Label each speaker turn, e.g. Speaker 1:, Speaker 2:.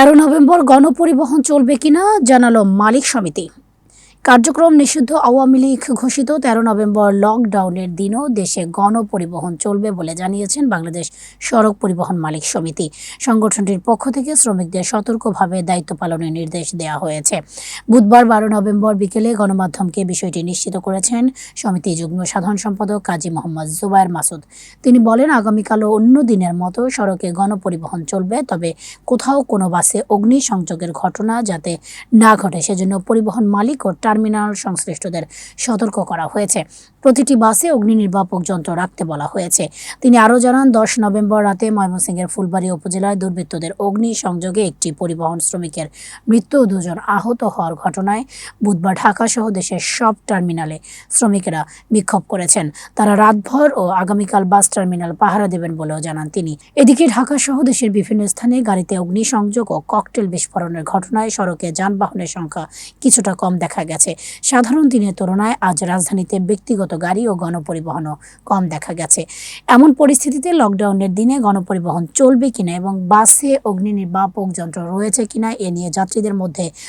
Speaker 1: তেরো নভেম্বর গণপরিবহন চলবে কিনা জানালো মালিক সমিতি। কার্যক্রম নিষিদ্ধ আওয়ামী লীগ ঘোষিত তেরো নভেম্বর লকডাউনের দিনও দেশে গণপরিবহন চলবে বলে জানিয়েছেন বাংলাদেশ সড়ক পরিবহন মালিক সমিতি। সংগঠনটির পক্ষ থেকে শ্রমিকদের সতর্কভাবে দায়িত্ব পালনের নির্দেশ দেওয়া হয়েছে। বুধবার বারো নভেম্বর বিকেলে গণমাধ্যমকে বিষয়টি নিশ্চিত করেছেন সমিতি যুগ্ম সাধারণ সম্পাদক কাজী মোহাম্মদ জুবায়ের মাসুদ। তিনি বলেন, আগামীকালও অন্য দিনের মতো সড়কে গণপরিবহন চলবে, তবে কোথাও কোনো বাসে অগ্নিসংযোগের ঘটনা যাতে না ঘটে, সেজন্য পরিবহন মালিক ও টার্মিনাল সংশ্লিষ্টদের সতর্ক করা হয়েছে। প্রতিটি বাসে অগ্নি নির্বাপক যন্ত্র রাখতে বলা হয়েছে। তিনি আরও জানান, দশ নভেম্বর রাতে ময়মনসিংহের ফুলবাড়ি উপজেলায় দুর্বৃত্তদের অগ্নি সংযোগে একটি পরিবহন শ্রমিকের মৃত্যু। দুজন আহত হওয়ার ঘটনায় বুধবার ঢাকা সহ দেশের সব টার্মিনালে শ্রমিকেরা বিক্ষোভ করেছেন। তারা রাতভর ও আগামীকাল বাস টার্মিনাল পাহারা দেবেন বলেও জানান তিনি। এদিকে ঢাকা সহ দেশের বিভিন্ন স্থানে গাড়িতে অগ্নিসংযোগ ও ককটেল বিস্ফোরণের ঘটনায় সড়কে যানবাহনের সংখ্যা কিছুটা কম দেখা গেছে সাধারণ দিনের তুলনায় আজ রাজধানীতে ব্যক্তিগত গাড়ি ও গণপরিবহনও কম দেখা গেছে। এমন পরিস্থিতিতে লকডাউনের দিনে গণপরিবহন চলবে কিনা এবং বাসে অগ্নি নির্বাপক যন্ত্র রয়েছে কিনা এ নিয়ে যাত্রীদের মধ্যে